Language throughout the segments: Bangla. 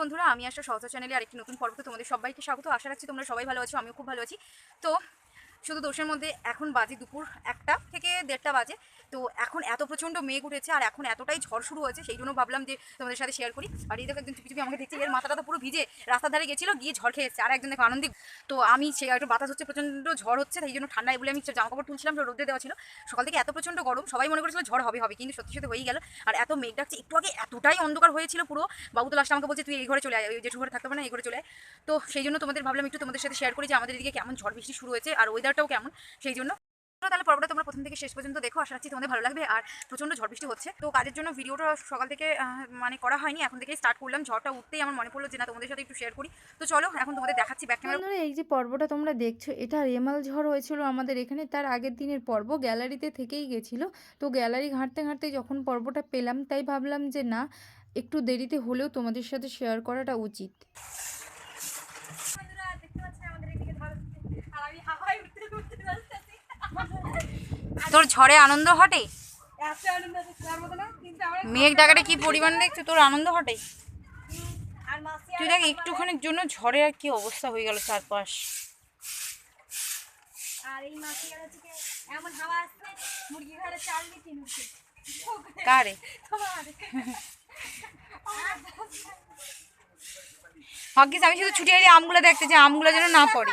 বন্ধুরা, আমি আসলে সহজ চ্যানেলে আরেকটি নতুন পর্বতে তোমাদের সবাইকে স্বাগত। আশা রাখছি তোমরা সবাই ভালো আছো, আমিও খুব ভালো আছি। তো শুধু দোষের মধ্যে এখন বাজে দুপুর একটা থেকে দেড়টা বাজে। তো এখন এত প্রচণ্ড মেঘ উঠেছে আর এখন এতটাই ঝড় শুরু হয়েছে, সেই জন্য ভাবলাম যে তোমাদের সাথে শেয়ার করি। আর এই দেখো একজন চুপি চুপি আমাকে দেখছি, এর মাথাটা তো পুরো ভিজে, রাস্তার ধারে গেছিল গিয়ে ঝড় খেয়েছে আর একজন দেখো আনন্দিক তো আমি সে একটু বাতাস হচ্ছে, প্রচণ্ড ঝড় হচ্ছে তাই জন্য ঠান্ডায় বলে আমি জামা কাপড় তুলছিলাম, রোদে দেওয়া ছিল। সকাল থেকে এত প্রচণ্ড গরম, সবাই মনে করেছিল ঝড় হবে হবে, কিন্তু সত্যি সত্যি হয়েই গেল। আর এত মেঘ ডাকছে, একটু আগে এতটাই অন্ধকার হয়েছিল পুরো। বাবু তো লাস্ট আমাকে বলছে, তুই এই ঘরে চলে আয়, ওই জেঠু ঘরে থাকতে পারে না, এই ঘরে চলে আয়। তো সেই জন্য তোমাদের ভাবলাম একটু তোমাদের সাথে শেয়ার করি যে আমাদের এদিকে কেমন ঝড় বৃষ্টি শুরু হয়েছে। আর ওয়েদারটাও কেমন? সেই জন্য। তাহলে পর্বটা তোমরা প্রথম থেকে শেষ পর্যন্ত দেখো। আশা রাখছি তোমাদের ভালো লাগবে। আর প্রচণ্ড ঝড় বৃষ্টি হচ্ছে। তো কাজের জন্য ভিডিওটা সকাল থেকে মানে করা হয়নি। এখন থেকেই স্টার্ট করলাম। ঝড়টা উঠতেই আমার মনে পড়ল যে না, তোমাদের সাথে একটু শেয়ার করি। তো চলো, এখন তোমাদের দেখাচ্ছি ব্যাক ক্যামেরা এই যে পর্বটা তোমরা দেখছ, এটা রেমাল ঝড় হয়েছিল আমাদের এখানে। তার আগের দিনের পর্ব গ্যালারিতে থেকেই গেছিল। তো গ্যালারি ঘাঁটতে ঘাঁটতে যখন পর্বটা পেলাম, তাই ভাবলাম যে না, একটু দেরিতে হলেও তোমাদের সাথে শেয়ার করাটা উচিত। তোর ঝড়ে আনন্দ হটে মেঘ ডাকাটা কি পরিমাণ দেখছ? তোর আনন্দ হটে তুই দেখ একটুখানির জন্য ঝড়ে আর কি অবস্থা হয়ে গেল চারপাশ। কারে? ভাগ্যিস আমি শুধু ছুটি আমগুলো দেখতে যে আমগুলো যেন না পড়ে।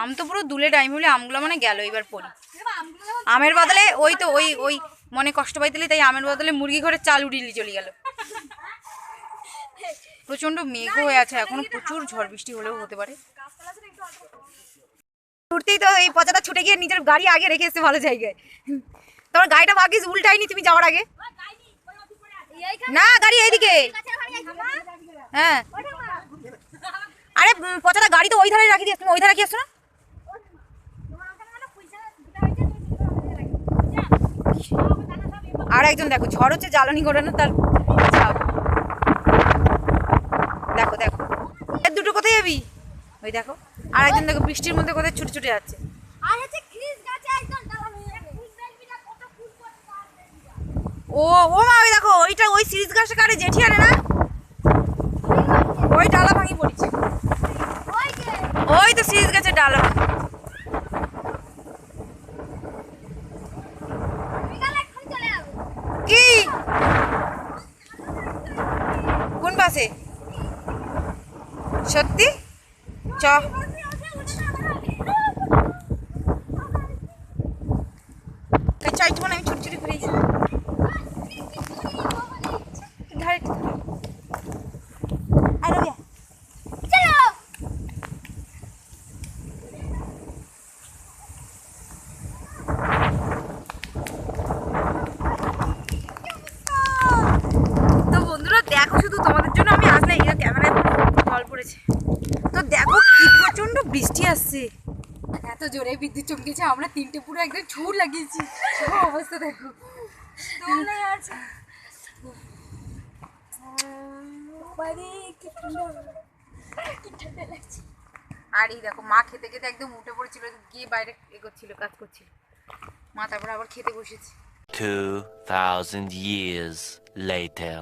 আম তো পুরো দুলে টাইম হলে আমগুলো মানে গেল এবার পড়ি আমের বদলে ওই তো ওই ওই মনে কষ্ট পাইতেলি তাই আমের বদলে মুরগি ঘরে চাল উড়িয়ে চলে গেল। প্রচণ্ড মেঘ হয়ে আছে, এখনও প্রচুর ঝড় বৃষ্টি হলেও হতে পারে। উঠতেই তো এই পচাটা ছুটে গিয়ে নিজের গাড়ি আগে রেখে এসছে ভালো জায়গায়। তোমার গাড়িটা ভাগ্যিস উল্টাইনি তুমি যাওয়ার আগে। না, গাড়ি এইদিকে। হ্যাঁ। আরে পচাটা গাড়ি তো ওই ধারে রাখি দিয়েছ তুমি ওই ধারে রাখি আসছো না? আর একজন দেখো ঝড় হচ্ছে জ্বালানি করে না তার দেখো দেখো। এর দুটো কোথায় যাবি? ওই দেখো। আর একজন দেখো বৃষ্টির মধ্যে কোথায় ছুটে ছুটে যাচ্ছে। ও ও মা ওই দেখো ওইটা ওই সিরিজ গাছে কাটে জেঠি আনে না? ওই ডালা ভাঙি পড়েছে। ওই ওই তো সিরিজ গাছের ডালা ভাঙি। বিকালে এখন চলে যাব কি কোন পাশে সত্যি চ চাইছি মানে আমি ছুটি ছুটি ঘুরে যাই ধারে আয় রবিয়া চলো তো বন্ধুরা দেখো শুধু তোমাদের জন্য আমি আসলে এই ক্যামেরায় জল পড়েছে তো দেখো কি প্রচণ্ড বৃষ্টি আসছে। এত জোরে বিদ্যুৎ চমকেছে আমরা তিনটে পুরো একদম ছুট লাগিয়েছি। অবস্থা দেখো। আর এই দেখো মা খেতে খেতে একদম উঠে পড়েছিল গিয়ে বাইরে এগোচ্ছিল কাজ করছিল। মা তারপর আবার খেতে বসেছে। 2,000 years later.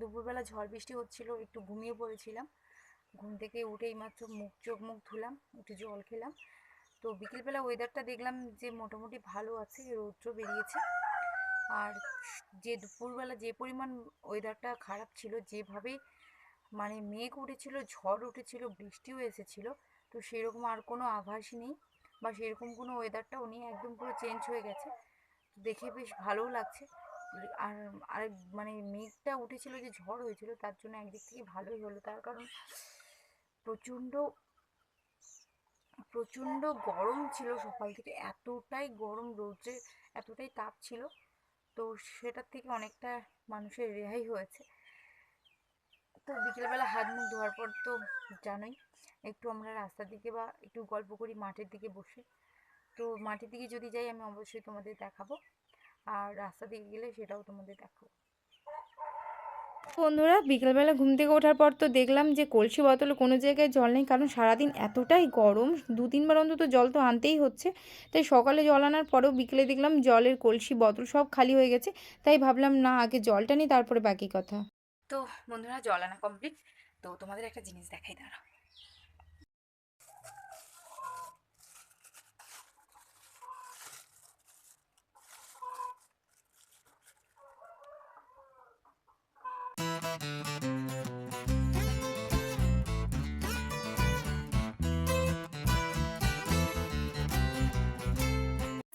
দুপুরবেলা ঝড় বৃষ্টি হচ্ছিল, একটু ঘুমিয়ে পড়েছিলাম। ঘুম থেকে উঠেই মাত্র মুখ চোখ মুখ ধুলাম উঠে জল খেলাম। তো বিকেলবেলা ওয়েদারটা দেখলাম যে মোটামুটি ভালো আছে, রৌদ্র বেরিয়েছে। আর যে দুপুরবেলা যে পরিমাণ ওয়েদারটা খারাপ ছিল, যেভাবে মানে মেঘ উঠেছিল, ঝড় উঠেছিল, বৃষ্টিও এসেছিল, তো সেরকম আর কোনো আভাসই নেই বা সেরকম কোনো ওয়েদারটাও নেই, একদম পুরো চেঞ্জ হয়ে গেছে। দেখে বেশ ভালোও লাগছে। আর আর মানে মেঘটা উঠেছিল যে ঝড় হয়েছিল তার জন্য একদিক থেকে ভালোই হলো। তার কারণ প্রচণ্ড প্রচণ্ড গরম ছিল সকাল থেকে। এতটাই গরম রৌদ্রে এতটাই তাপ ছিল। তো সেটার থেকে অনেকটা মানুষের রেহাই হয়েছে। তো বিকেলবেলা হাত মুখ ধোয়ার পর তো জানোই, একটু আমরা রাস্তার দিকে বা একটু গল্প করি মাঠের দিকে বসে। তো মাঠের দিকে যদি যাই আমি অবশ্যই তোমাদের দেখাবো। আর রাস্তা দিয়ে গেলে সেটাও তোমাদের দেখাবো। বন্ধুরা বিকেলবেলা ঘুম থেকে ওঠার পর তো দেখলাম যে কলসি বোতলে কোনো জায়গায় জল নেই কারণ সারাদিন এতটাই গরম দু তিনবার অন্তত জল তো আনতেই হচ্ছে। তাই সকালে জল আনার পরেও বিকেলে দেখলাম জলের কলসি বোতল সব খালি হয়ে গেছে তাই ভাবলাম না আগে জলটা নিই তারপরে বাকি কথা। তো বন্ধুরা জল আনা কমপ্লিট তো তোমাদের একটা জিনিস দেখাই দাঁড়া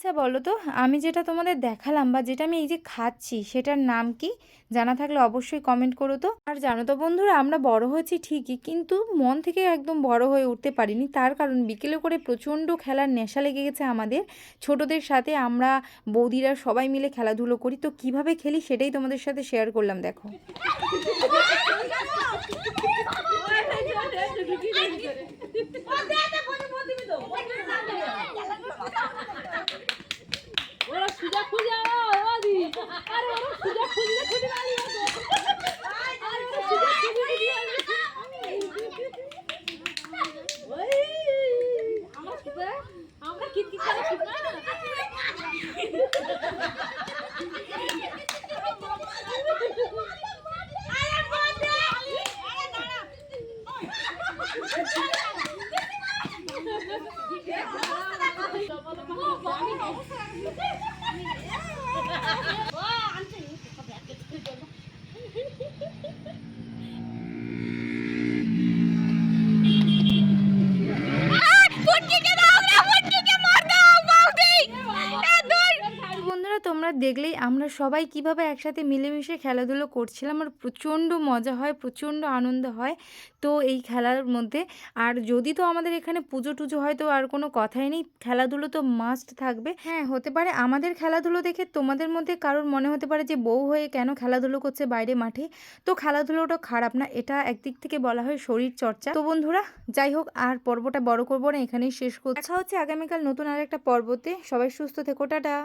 আচ্ছা বলো তো আমি যেটা তোমাদের দেখালাম বা যেটা আমি এই যে খাচ্ছি সেটার নাম কি জানা থাকলে অবশ্যই কমেন্ট করো তো আর জানো তো বন্ধুরা আমরা বড় হয়েছি ঠিকই কিন্তু মন থেকে একদম বড় হয়ে উঠতে পারিনি তার কারণ বিকেলে করে প্রচণ্ড খেলার নেশা লেগে গেছে আমাদের ছোটদের সাথে আমরা বৌদিরা সবাই মিলে খেলাধুলো করি তো কীভাবে খেলি সেটাই তোমাদের সাথে শেয়ার করলাম দেখো ওরা সুজা খুঁজে আরে ওরা সুজা খুঁজে খুঁজে বাড়ি আরে ওরা সুজা খুঁজে ওই আমরা সুজা আমরা কিটকিট করে সুজা আরে বাদে আরে দাঁড়া বন্ধুরা তোমরা দেখলেই আমরা সবাই কীভাবে একসাথে মিলেমিশে খেলাধুলো করছিলাম। আর প্রচণ্ড মজা হয় প্রচণ্ড আনন্দ হয়। তো এই খেলার মধ্যে আর যদি তো আমাদের এখানে পুজো টুজো হয় তো আর কোনো কথাই নেই। খেলাধুলো তো মাস্ট থাকবে। হ্যাঁ হতে পারে। আমাদের খেলাধুলো দেখে তোমাদের মধ্যে কারোর মনে হতে পারে যে বউ হয়ে কেন খেলাধুলো করছে বাইরে মাঠে। তো খেলাধুলোটা খারাপ না এটা একদিক থেকে বলা হয় শরীর চর্চা। তো বন্ধুরা যাই হোক আর পর্বটা বড় করব না এখানেই শেষ করছি। দেখা হচ্ছে আগামীকাল নতুন আর একটা পর্বতে। সবাই সুস্থ থেকো টাটা।